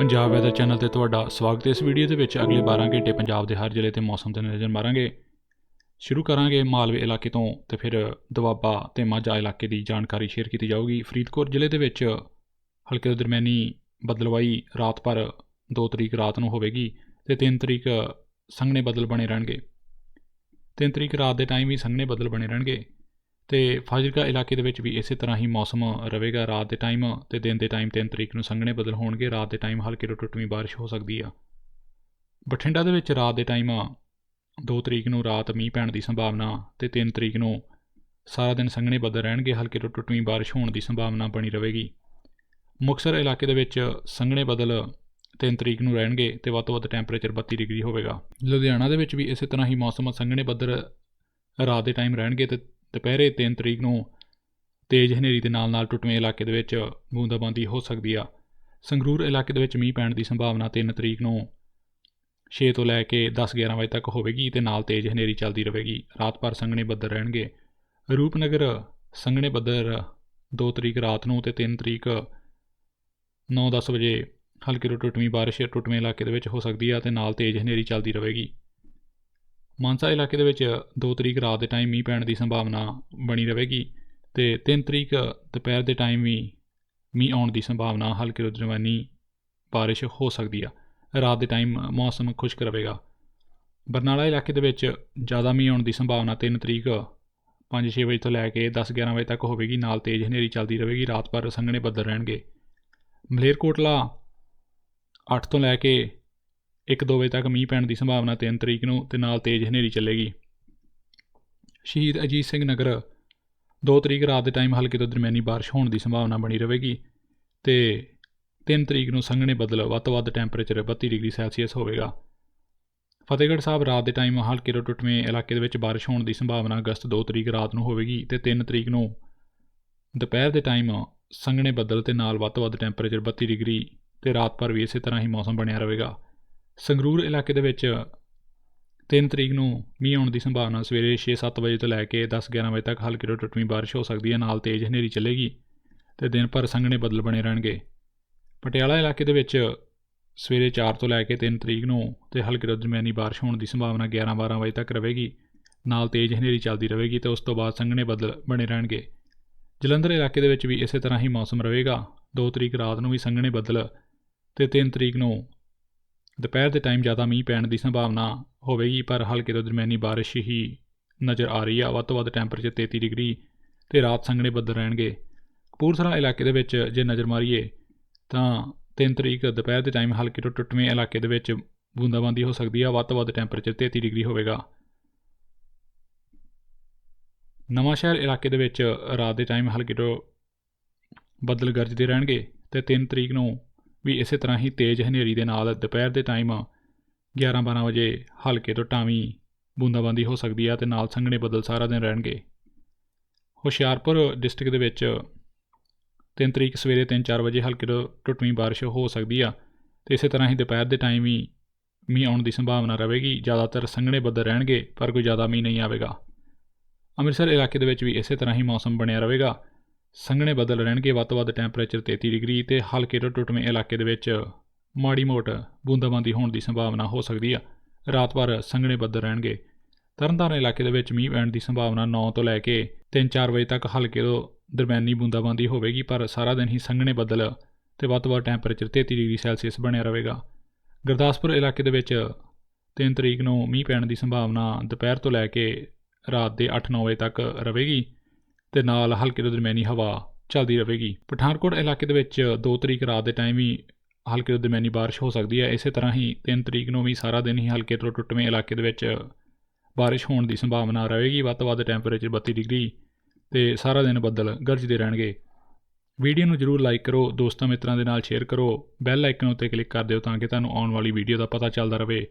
Punjab weather channel ਤੇ ਤੁਹਾਡਾ ਸਵਾਗਤ ਹੈ। ਇਸ ਵੀਡੀਓ ਦੇ ਵਿੱਚ ਅਗਲੇ 12 ਘੰਟੇ ਪੰਜਾਬ ਦੇ ਹਰ ਜ਼ਿਲ੍ਹੇ ਤੇ ਮੌਸਮ ਤੇ ਨਜ਼ਰ ਮਾਰਾਂਗੇ। ਸ਼ੁਰੂ ਕਰਾਂਗੇ ਮਾਲਵੇ ਇਲਾਕੇ ਤੋਂ ਤੇ ਫਿਰ ਦੁਆਬਾ ਤੇ ਮਾਝਾ ਇਲਾਕੇ ਦੀ ਜਾਣਕਾਰੀ ਸ਼ੇਅਰ ਕੀਤੀ ਜਾਊਗੀ। ਫਰੀਦਕੋਟ ਜ਼ਿਲ੍ਹੇ ਦੇ ਵਿੱਚ ਹਲਕੇ ਤੋਂ ਦਰਮਿਆਨੀ ਬਦਲਵਾਈ ਰਾਤ ਭਰ 2 ਤਰੀਕ ਰਾਤ ਨੂੰ ਹੋਵੇਗੀ ਤੇ 3 ਤਰੀਕ ਸੰਘਣੇ ਬੱਦਲ ਬਣੇ ਰਹਿਣਗੇ। 3 ਤਰੀਕ ਰਾਤ ਦੇ ਟਾਈਮ ਵੀ ਸੰਘਣੇ ਬੱਦਲ ਬਣੇ ਰਹਿਣਗੇ। ਤੇ ਫਾਜ਼ਿਲਕਾ ਇਲਾਕੇ ਦੇ ਵਿੱਚ ਵੀ ਇਸੇ ਤਰ੍ਹਾਂ ਹੀ ਮੌਸਮ ਰਹੇਗਾ। ਰਾਤ ਦੇ ਟਾਈਮ ਤੇ ਦਿਨ ਦੇ ਟਾਈਮ 3 ਤਰੀਕ ਨੂੰ ਸੰਘਣੇ ਬਦਲ ਹੋਣਗੇ। ਰਾਤ ਦੇ ਟਾਈਮ ਹਲਕੀ ਤੋਂ ਟੁੱਟਵੀਂ ਬਾਰਿਸ਼ ਹੋ ਸਕਦੀ ਆ। ਬਠਿੰਡਾ ਦੇ ਵਿੱਚ ਰਾਤ ਦੇ ਟਾਈਮ 2 ਤਰੀਕ ਨੂੰ ਰਾਤ ਮੀਂਹ ਪੈਣ ਦੀ ਸੰਭਾਵਨਾ ਤੇ 3 ਤਰੀਕ ਨੂੰ ਸਾਰਾ ਦਿਨ ਸੰਘਣੇ ਬੱਦਲ ਰਹਿਣਗੇ। ਹਲਕੇ ਤੋਂ ਟੁੱਟਵੀਂ ਬਾਰਿਸ਼ ਹੋਣ ਦੀ ਸੰਭਾਵਨਾ ਬਣੀ ਰਹੇਗੀ। ਮੁਕਤਸਰ ਇਲਾਕੇ ਦੇ ਵਿੱਚ ਸੰਘਣੇ ਬੱਦਲ 3 ਤਰੀਕ ਨੂੰ ਰਹਿਣਗੇ ਤੇ ਵੱਧ ਤੋਂ ਵੱਧ ਟੈਂਪਰੇਚਰ 32 ਡਿਗਰੀ ਹੋਵੇਗਾ। ਲੁਧਿਆਣਾ ਦੇ ਵਿੱਚ ਵੀ ਇਸੇ ਤਰ੍ਹਾਂ ਹੀ ਮੌਸਮ ਸੰਘਣੇ ਬੱਦਲ ਰਾਤ ਦੇ ਟਾਈਮ ਰਹਿਣਗੇ ਤੇ ਦੁਪਹਿਰੇ 3 ਤਰੀਕ ਨੂੰ ਤੇਜ਼ ਹਨੇਰੀ ਦੇ ਨਾਲ ਨਾਲ ਟੁੱਟਵੇਂ ਇਲਾਕੇ ਦੇ ਵਿੱਚ ਬੂੰਦਾਬਾਂਦੀ ਹੋ ਸਕਦੀ ਆ। ਸੰਗਰੂਰ ਇਲਾਕੇ ਦੇ ਵਿੱਚ ਮੀਂਹ ਪੈਣ ਦੀ ਸੰਭਾਵਨਾ 3 ਤਰੀਕ ਨੂੰ 6 ਤੋਂ ਲੈ ਕੇ 10-11 ਵਜੇ ਤੱਕ ਹੋਵੇਗੀ ਤੇ ਨਾਲ ਤੇਜ਼ ਹਨੇਰੀ ਚੱਲਦੀ ਰਹੇਗੀ। ਰਾਤ ਭਰ ਸੰਘਣੇ ਬੱਦਲ ਰਹਿਣਗੇ। ਰੂਪਨਗਰ ਸੰਘਣੇ ਬੱਦਲ 2 ਤਰੀਕ ਰਾਤ ਨੂੰ ਤੇ 3 ਤਰੀਕ 9-10 ਵਜੇ ਹਲਕੀ ਤੋਂ ਟੁੱਟਵੀਂ ਬਾਰਿਸ਼ ਟੁੱਟਵੇਂ ਇਲਾਕੇ ਦੇ ਵਿੱਚ ਹੋ ਸਕਦੀ ਆ ਤੇ ਨਾਲ ਤੇਜ਼ ਹਨੇਰੀ ਚੱਲਦੀ ਰਹੇਗੀ। ਮਾਨਸਾ ਇਲਾਕੇ ਦੇ ਵਿੱਚ 2 ਤਰੀਕ ਰਾਤ ਦੇ ਟਾਈਮ ਮੀਂਹ ਪੈਣ ਦੀ ਸੰਭਾਵਨਾ ਬਣੀ ਰਹੇਗੀ ਤੇ 3 ਤਰੀਕ ਦੁਪਹਿਰ ਦੇ ਟਾਈਮ ਵੀ ਮੀਂਹ ਆਉਣ ਦੀ ਸੰਭਾਵਨਾ ਹਲਕੀ ਤੋਂ ਦਰਮਿਆਨੀ ਬਾਰਿਸ਼ ਹੋ ਸਕਦੀ ਆ। ਰਾਤ ਦੇ ਟਾਈਮ ਮੌਸਮ ਖੁਸ਼ਕ ਰਹੇਗਾ। ਬਰਨਾਲਾ ਇਲਾਕੇ ਦੇ ਵਿੱਚ ਜ਼ਿਆਦਾ ਮੀਂਹ ਆਉਣ ਦੀ ਸੰਭਾਵਨਾ 3 ਤਰੀਕ 5-6 ਵਜੇ ਤੋਂ ਲੈ ਕੇ 10-11 ਵਜੇ ਤੱਕ ਹੋਵੇਗੀ। ਨਾਲ ਤੇਜ਼ ਹਨੇਰੀ ਚੱਲਦੀ ਰਹੇਗੀ। ਰਾਤ ਭਰ ਸੰਘਣੇ ਬੱਦਲ ਰਹਿਣਗੇ। ਮਲੇਰਕੋਟਲਾ 8 ਤੋਂ ਲੈ ਕੇ 1-2 ਵਜੇ ਤੱਕ ਮੀਂਹ ਪੈਣ ਦੀ ਸੰਭਾਵਨਾ 3 ਤਰੀਕ ਨੂੰ ਤੇ ਨਾਲ ਤੇਜ਼ ਹਨੇਰੀ ਚੱਲੇਗੀ। ਸ਼ਹੀਦ ਅਜੀਤ ਸਿੰਘ ਨਗਰ 2 ਤਰੀਕ ਰਾਤ ਦੇ ਟਾਈਮ ਹਲਕੀ ਤੋਂ ਦਰਮਿਆਨੀ ਬਾਰਿਸ਼ ਹੋਣ ਦੀ ਸੰਭਾਵਨਾ ਬਣੀ ਰਹੇਗੀ ਤੇ 3 ਤਰੀਕ ਨੂੰ ਸੰਘਣੇ ਬੱਦਲ ਵੱਧ ਤੋਂ ਵੱਧ ਟੈਂਪਰੇਚਰ 32 ਡਿਗਰੀ ਸੈਲਸੀਅਸ ਹੋਵੇਗਾ। ਫਤਿਹਗੜ੍ਹ ਸਾਹਿਬ ਰਾਤ ਦੇ ਟਾਈਮ ਹਲਕੇ ਤੋਂ ਟੁੱਟਵੇਂ ਇਲਾਕੇ ਦੇ ਵਿੱਚ ਬਾਰਿਸ਼ ਹੋਣ ਦੀ ਸੰਭਾਵਨਾ ਅਗਸਤ 2 ਤਰੀਕ ਰਾਤ ਨੂੰ ਹੋਵੇਗੀ ਤੇ 3 ਤਰੀਕ ਨੂੰ ਦੁਪਹਿਰ ਦੇ ਟਾਈਮ ਸੰਘਣੇ ਬੱਦਲ ਤੇ ਨਾਲ ਵੱਧ ਤੋਂ ਵੱਧ ਟੈਂਪਰੇਚਰ 32 ਡਿਗਰੀ ਤੇ ਰਾਤ ਭਰ ਵੀ ਇਸੇ ਤਰ੍ਹਾਂ ਹੀ ਮੌਸਮ ਬਣਿਆ ਰਹੇਗਾ। ਸੰਗਰੂਰ ਇਲਾਕੇ ਦੇ ਵਿੱਚ 3 ਤਰੀਕ ਨੂੰ ਮੀਂਹ ਆਉਣ ਦੀ ਸੰਭਾਵਨਾ ਸਵੇਰੇ 6-7 ਵਜੇ ਤੋਂ ਲੈ ਕੇ 10-11 ਵਜੇ ਤੱਕ ਹਲਕੀ ਤੋਂ ਟੁੱਟਵੀਂ ਬਾਰਿਸ਼ ਹੋ ਸਕਦੀ ਹੈ, ਨਾਲ ਤੇਜ਼ ਹਨੇਰੀ ਚੱਲੇਗੀ ਤੇ ਦਿਨ ਭਰ ਸੰਘਣੇ ਬੱਦਲ ਬਣੇ ਰਹਿਣਗੇ। ਪਟਿਆਲਾ ਇਲਾਕੇ ਦੇ ਵਿੱਚ ਸਵੇਰੇ 4 ਤੋਂ ਲੈ ਕੇ 3 ਤਰੀਕ ਨੂੰ ਤੇ ਹਲਕੀ ਤੋਂ ਦਰਮਿਆਨੀ ਬਾਰਿਸ਼ ਹੋਣ ਦੀ ਸੰਭਾਵਨਾ 11-12 ਵਜੇ ਤੱਕ ਰਹੇਗੀ, ਨਾਲ ਤੇਜ਼ ਹਨੇਰੀ ਚੱਲਦੀ ਰਹੇਗੀ ਤੇ ਉਸ ਤੋਂ ਬਾਅਦ ਸੰਘਣੇ ਬੱਦਲ ਬਣੇ ਰਹਿਣਗੇ। ਜਲੰਧਰ ਇਲਾਕੇ ਦੇ ਵਿੱਚ ਵੀ ਇਸੇ ਤਰ੍ਹਾਂ ਹੀ ਮੌਸਮ ਰਹੇਗਾ। 2 ਤਰੀਕ ਰਾਤ ਨੂੰ ਵੀ ਸੰਘਣੇ ਬੱਦਲ ਤੇ 3 ਤਰੀਕ ਨੂੰ ਦੁਪਹਿਰ ਦੇ ਟਾਈਮ ਜ਼ਿਆਦਾ ਮੀਂਹ ਪੈਣ ਦੀ ਸੰਭਾਵਨਾ ਹੋਵੇਗੀ, ਪਰ ਹਲਕੇ ਤੋਂ ਦਰਮਿਆਨੀ ਬਾਰਿਸ਼ ਹੀ ਨਜ਼ਰ ਆ ਰਹੀ ਆ। ਵੱਧ ਤੋਂ ਵੱਧ ਟੈਂਪਰੇਚਰ 33 ਡਿਗਰੀ ਤੇ ਰਾਤ ਸੰਘਣੇ ਬੱਦਲ ਰਹਿਣਗੇ। ਕਪੂਰਥਲਾ ਇਲਾਕੇ ਦੇ ਵਿੱਚ ਜੇ ਨਜ਼ਰ ਮਾਰੀਏ, ਤਾਂ 3 ਤਰੀਕ ਦੁਪਹਿਰ ਦੇ ਟਾਈਮ ਹਲਕੇ ਤੋਂ ਟੁੱਟਵੇਂ ਇਲਾਕੇ ਦੇ ਵਿੱਚ ਬੂੰਦਾਬਾਂਦੀ ਹੋ ਸਕਦੀ ਆ। ਵੱਧ ਤੋਂ ਵੱਧ ਟੈਂਪਰੇਚਰ 33 ਡਿਗਰੀ ਹੋਵੇਗਾ। ਨਵਾਂ ਸ਼ਹਿਰ ਇਲਾਕੇ ਦੇ ਵਿੱਚ ਰਾਤ ਦੇ ਟਾਈਮ ਹਲਕੇ ਤੋਂ ਬੱਦਲ ਗਰਜਦੇ ਰਹਿਣਗੇ ਤੇ 3 ਤਰੀਕ ਨੂੰ ਵੀ ਇਸੇ ਤਰ੍ਹਾਂ ਹੀ ਤੇਜ਼ ਹਨੇਰੀ ਦੇ ਨਾਲ ਦੁਪਹਿਰ ਦੇ ਟਾਈਮ 11-12 ਵਜੇ ਹਲਕੇ ਤੋਂ ਟਾਵੀਂ ਬੂੰਦਾਬਾਂਦੀ ਹੋ ਸਕਦੀ ਆ ਤੇ ਨਾਲ ਸੰਘਣੇ ਬੱਦਲ ਸਾਰਾ ਦਿਨ ਰਹਿਣਗੇ। ਹੁਸ਼ਿਆਰਪੁਰ ਡਿਸਟ੍ਰਿਕਟ ਦੇ ਵਿੱਚ 3 ਤਰੀਕ ਸਵੇਰੇ 3-4 ਵਜੇ ਹਲਕੇ ਤੋਂ ਟੁੱਟਵੀਂ ਬਾਰਿਸ਼ ਹੋ ਸਕਦੀ ਆ ਤੇ ਇਸੇ ਤਰ੍ਹਾਂ ਹੀ ਦੁਪਹਿਰ ਦੇ ਟਾਈਮ ਹੀ ਮੀਂਹ ਆਉਣ ਦੀ ਸੰਭਾਵਨਾ ਰਹੇਗੀ। ਜ਼ਿਆਦਾਤਰ ਸੰਘਣੇ ਬੱਦਲ ਰਹਿਣਗੇ ਪਰ ਕੋਈ ਜ਼ਿਆਦਾ ਮੀਂਹ ਨਹੀਂ ਆਵੇਗਾ। ਅੰਮ੍ਰਿਤਸਰ ਇਲਾਕੇ ਦੇ ਵਿੱਚ ਵੀ ਇਸੇ ਤਰ੍ਹਾਂ ਹੀ ਮੌਸਮ ਬਣਿਆ ਰਹੇਗਾ। ਸੰਘਣੇ ਬੱਦਲ ਰਹਿਣਗੇ, ਵੱਧ ਤੋਂ ਵੱਧ ਟੈਂਪਰੇਚਰ 33 ਡਿਗਰੀ ਤੇ ਹਲਕੇ ਤੋਂ ਟੁੱਟਵੇਂ ਇਲਾਕੇ ਦੇ ਵਿੱਚ ਮਾੜੀ ਮੋਟ ਬੂੰਦਾਬਾਂਦੀ ਹੋਣ ਦੀ ਸੰਭਾਵਨਾ ਹੋ ਸਕਦੀ ਆ। ਰਾਤ ਭਰ ਸੰਘਣੇ ਬੱਦਲ ਰਹਿਣਗੇ। ਤਰਨਤਾਰਨ ਇਲਾਕੇ ਦੇ ਵਿੱਚ ਮੀਂਹ ਪੈਣ ਦੀ ਸੰਭਾਵਨਾ 9 ਤੋਂ ਲੈ ਕੇ 3-4 ਵਜੇ ਤੱਕ ਹਲਕੇ ਤੋਂ ਦਰਮਿਆਨੀ ਬੂੰਦਾਬਾਂਦੀ ਹੋਵੇਗੀ, ਪਰ ਸਾਰਾ ਦਿਨ ਹੀ ਸੰਘਣੇ ਬੱਦਲ ਤੇ ਵੱਧ ਤੋਂ ਵੱਧ ਟੈਂਪਰੇਚਰ 33 ਡਿਗਰੀ ਸੈਲਸੀਅਸ ਬਣਿਆ ਰਹੇਗਾ। ਗੁਰਦਾਸਪੁਰ ਇਲਾਕੇ ਦੇ ਵਿੱਚ 3 ਤਰੀਕ ਨੂੰ ਮੀਂਹ ਪੈਣ ਦੀ ਸੰਭਾਵਨਾ ਦੁਪਹਿਰ ਤੋਂ ਲੈ ਕੇ ਰਾਤ ਦੇ 8-9 ਵਜੇ ਤੱਕ ਰਹੇਗੀ। ਤੇ ਨਾਲ ਹਲਕੀ ਤੋਂ ਦਰਮਿਆਨੀ ਹਵਾ ਚੱਲਦੀ ਰਹੇਗੀ। ਪਠਾਨਕੋਟ ਇਲਾਕੇ ਦੇ ਵਿੱਚ 2 ਤਰੀਕ ਰਾਤ ਦੇ ਟਾਈਮ ਹੀ ਹਲਕੀ ਤੋਂ ਦਰਮਿਆਨੀ ਬਾਰਿਸ਼ ਹੋ ਸਕਦੀ ਹੈ। ਇਸੇ ਤਰ੍ਹਾਂ ਹੀ 3 ਤਰੀਕ ਨੂੰ ਵੀ ਸਾਰਾ ਦਿਨ ਹੀ ਹਲਕੇ ਤੋਂ ਟੁੱਟਵੇਂ ਇਲਾਕੇ ਦੇ ਵਿੱਚ ਬਾਰਿਸ਼ ਹੋਣ ਦੀ ਸੰਭਾਵਨਾ ਰਹੇਗੀ। ਵੱਧ ਤੋਂ ਵੱਧ ਟੈਂਪਰੇਚਰ 32 ਡਿਗਰੀ ਤੇ ਸਾਰਾ ਦਿਨ ਬੱਦਲ ਗਰਜਦੇ ਰਹਿਣਗੇ। ਵੀਡੀਓ ਨੂੰ ਜਰੂਰ ਲਾਈਕ ਕਰੋ, ਦੋਸਤਾਂ ਮਿੱਤਰਾਂ ਦੇ ਨਾਲ ਸ਼ੇਅਰ ਕਰੋ ਬੈਲ ਆਈਕਨ ਉੱਤੇ ਕਲਿੱਕ ਕਰ ਦਿਓ ਤਾਂ ਕਿ ਤੁਹਾਨੂੰ ਆਉਣ ਵਾਲੀ ਵੀਡੀਓ ਦਾ ਪਤਾ ਚੱਲਦਾ ਰਹੇ।